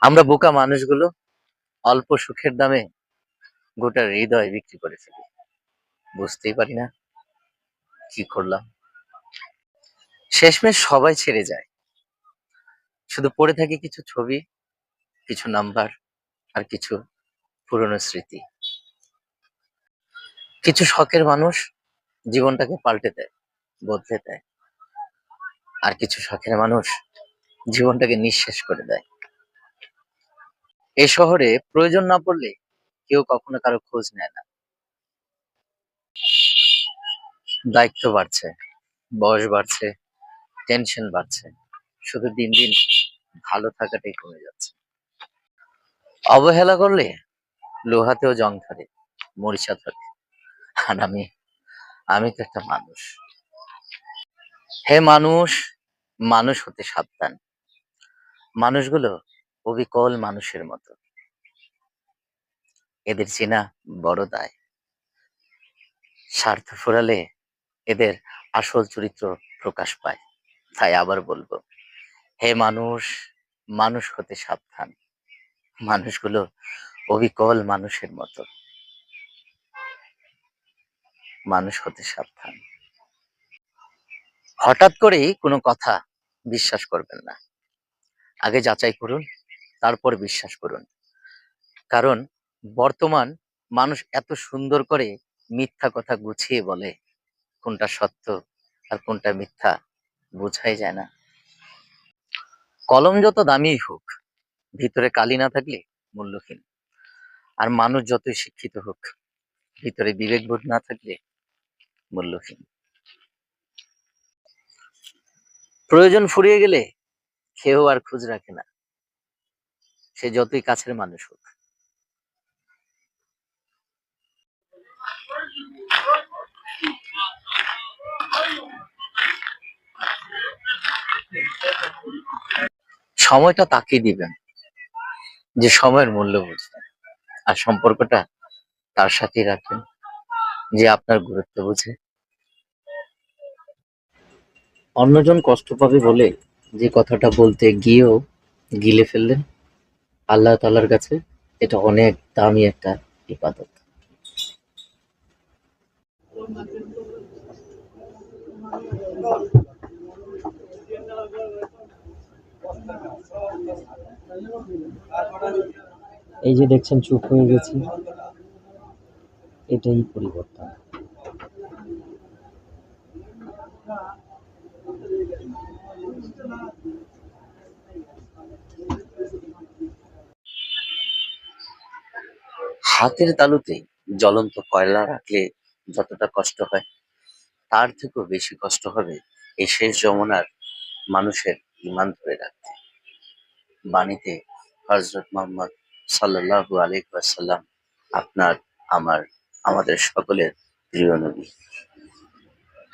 আমরা বোকা মানুষগুলো অল্প সুখের দামে গোটা হৃদয় বিক্রি করে ফেলি। বুঝতেই পারি না কি করলাম। শেষমেশ সবাই ছেড়ে যায়। শুধু পড়ে থাকে কিছু ছবি, কিছু নাম্বার আর কিছু পুরনো স্মৃতি। কিছু শখের মানুষ জীবনটাকে পাল্টে দেয়, বদলে দেয়। আর কিছু শখের মানুষ জীবনটাকে নিঃশেষ করে দেয়। এই শহরে প্রয়োজন না পড়লে কেউ কখনো কারও খোঁজ নেয় না। দায়িত্ব বাড়ছে, বয়স বাড়ছে টেনশন বাড়ছে, শুধু দিন দিন ভালো থাকাটাই কমে যাচ্ছে। অবহেলা করলে লোহাতেও জং ধরে, মরিচা ধরে। আর আমি আমি তো একটা মানুষ। হে মানুষ মানুষ হতে সাবধান। মানুষগুলো অবিকল মানুষের মতো। এদের চেনা বড় দায়। স্বার্থ ফুরালে এদের আসল চরিত্র প্রকাশ পায়। তাই আবার বলব, হে মানুষ মানুষ হতে সাবধান। মানুষগুলো অবিকল মানুষের মতো। মানুষ হতে সাবধান। হঠাৎ করেই কোনো কথা বিশ্বাস করবেন না। আগে যাচাই করুন তারপর বিশ্বাস করুন। কারণ বর্তমান মানুষ এত সুন্দর করে মিথ্যা কথা গুছিয়ে বলে, কোনটা সত্য আর কোনটা মিথ্যা বোঝাই যায় না। কলম যত দামি হোক, ভিতরে কালি না থাকলে মূল্যহীন। আর মানুষ যতই শিক্ষিত হোক, ভিতরে বিবেকবোধ না থাকলে মূল্যহীন। প্রয়োজন ফুরিয়ে গেলে কেউ আর খোঁজ রাখে না। সে যতই কাছের মানুষ হোক। সময়টা তাকিয়ে দিবেন, যে সময়ের মূল্য বুঝবে আর সম্পর্কটা তার সাথে রাখবেন, যে আপনার গুরুত্ব বুঝে। অন্যজন কষ্ট পাবে বলে যে কথাটা বলতে গিয়েও গিলে ফেললেন। আল্লাহ তালার কাছে এটা অনেক দামি একটা ইবাদত। এই যে দেখছেন, চুপ হয়ে গেছি। এটাই পরিবর্তন। হাতের তালুতে জ্বলন্ত কয়লা রাখলে যতটা কষ্ট হয়, তার থেকেও বেশি কষ্ট হবে এই শেষ যমুনার মানুষের ইমান ধরে রাখতে। বাণীতে হজরত মোহাম্মদ সাল্লু আলাইহি ওয়াসাল্লাম আপনার, আমার, আমাদের সকলের প্রিয় নবী।